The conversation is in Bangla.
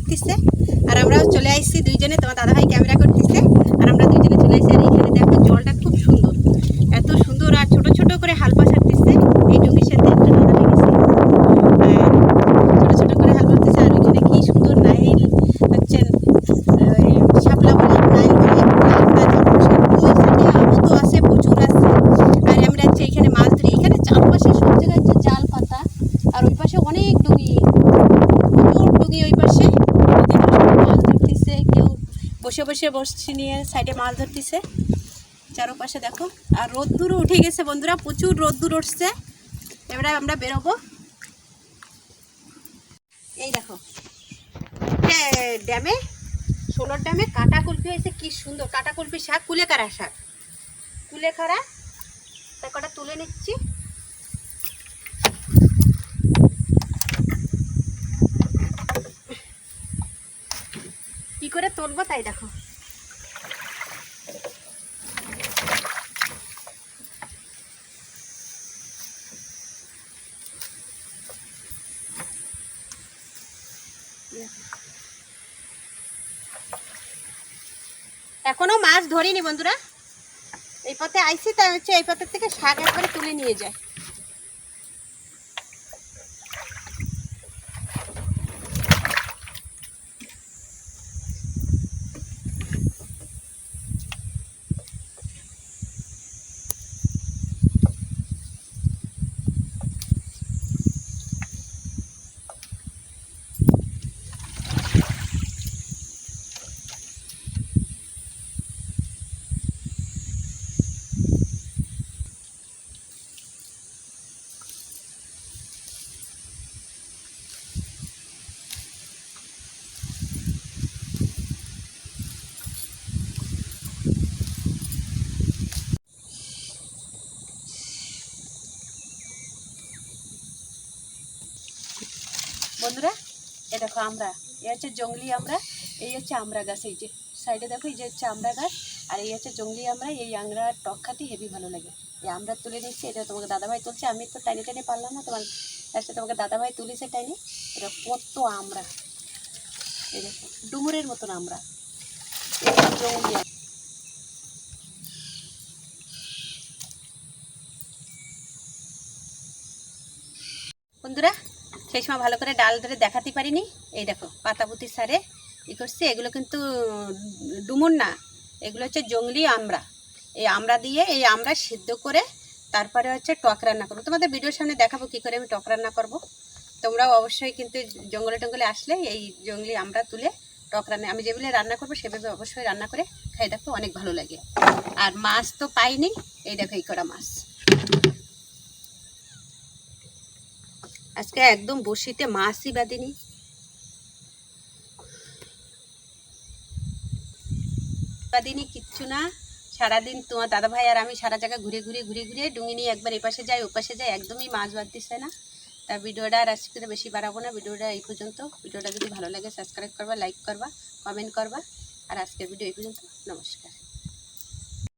ধরতেছে। আর আমরাও চলে আসছি দুইজনে তোমার দাদাভাই ক্যামেরা করতেছে আর আমরা দুইজনে চলে আসছি আর এখানে দেখো জলটা খুব সুন্দর এত সুন্দর আর ছোট ছোট করে হালপা ছাড়তেছে এই ডুঙ্গির সাথে একটা দাদা লেগেছে আর ছোট ছোট করে হালপা ছাড়তেছে আর ওইখানে কি সুন্দর নাইল হচ্ছে ওই শাপলা বলে নাইল বলে রাস্তা জলপসে ওই সাইডে আমও তো আছে প্রচুর আছে আর আমরা হচ্ছে এখানে মাছ ধরি এখানে চারপাশে সব জায়গায় হচ্ছে জাল পাতা আর ওই পাশে অনেক ডুঙি প্রচুর ডুঙি ওই পাশে ওদের সবাই মাছ ধরতেছে কেউ বসে বসে বসছি নিয়ে সাইডে মাছ ধরতেছে। চারপাশে দেখো, আর রোদ্দুরও উঠে গেছে বন্ধুরা, প্রচুর রোদ্দুর উঠছে। এবারে আমরা বেরোবো। এই দেখো ড্যামে ষোলোর ড্যামে কাটা কুলপি হয়েছে, কি সুন্দর কাটা কুলপি শাক, কুলেখাড়া শাক। কুলেখাড়া তা কটা তুলে নিচ্ছি। কি করে তুলবো তাই দেখো। এখনও মাছ ধরিনি বন্ধুরা। এই পথে আইসি, তাই হচ্ছে এই পথের থেকে শাক একবারে তুলে নিয়ে যায় বন্ধুরা, এ দেখো আমরা, এ হচ্ছে জঙ্গলি আমরা, এই হচ্ছে আমরা গাছ, এই যে সাইডে দেখো, এই যে হচ্ছে আমরা গাছ, আর এই হচ্ছে জঙ্গলি আমরা, এই আমরা টক খাতে হেভি ভালো লাগে। এই আমরা তুলে নিচ্ছি, এটা তোমাকে দাদাভাই তুলছে, আমি তো টাইনে টাইনে পারলাম না, তোমার লাস্টে তোমাকে দাদাভাই তুলেছে টাইনে, এটা কত আমরা। এই দেখো, ডুমুরের মতন আমরা। জঙ্গলি বন্ধুরা সেই সময় ভালো করে ডাল ধরে দেখাতে পারিনি। এই দেখো, পাতাপুতি সারে ই করছে। এগুলো কিন্তু ডুমুর না, এগুলো হচ্ছে জঙ্গলি আমড়া। এই আমড়া দিয়ে এই আমড়া সিদ্ধ করে তারপরে হচ্ছে টক রান্না করব। তোমাদের ভিডিওর সামনে দেখাবো কী করে আমি টক রান্না করব। তোমরাও অবশ্যই কিন্তু জঙ্গলে টঙ্গলে আসলে এই জঙ্গলি আমড়া তুলে টক রান্না, আমি যেভাবে রান্না করব সেভাবে অবশ্যই রান্না করে খাই। দেখো অনেক ভালো লাগে। আর মাছ তো পাইনি। এই দেখো এই করা মাছ। আজকে একদম বসিতে মাছই বাঁধিনি। বাঁধিনি কিচ্ছু না। সারাদিন তোমার দাদা ভাই আর আমি সারা জায়গা ঘুরে ঘুরে ঘুরে ঘুরে ডুঙি নিয়ে একবার এপাশে যাই, ওপাশে যাই, একদমই মাছ বাঁধতেছে না। তা ভিডিওটা আর আজকে বেশি বাড়াবো না, ভিডিওটা এই পর্যন্ত। ভিডিওটা যদি ভালো লাগে সাবস্ক্রাইব করবা লাইক করবা কমেন্ট করবা। আর আজকের ভিডিও এই পর্যন্ত, নমস্কার।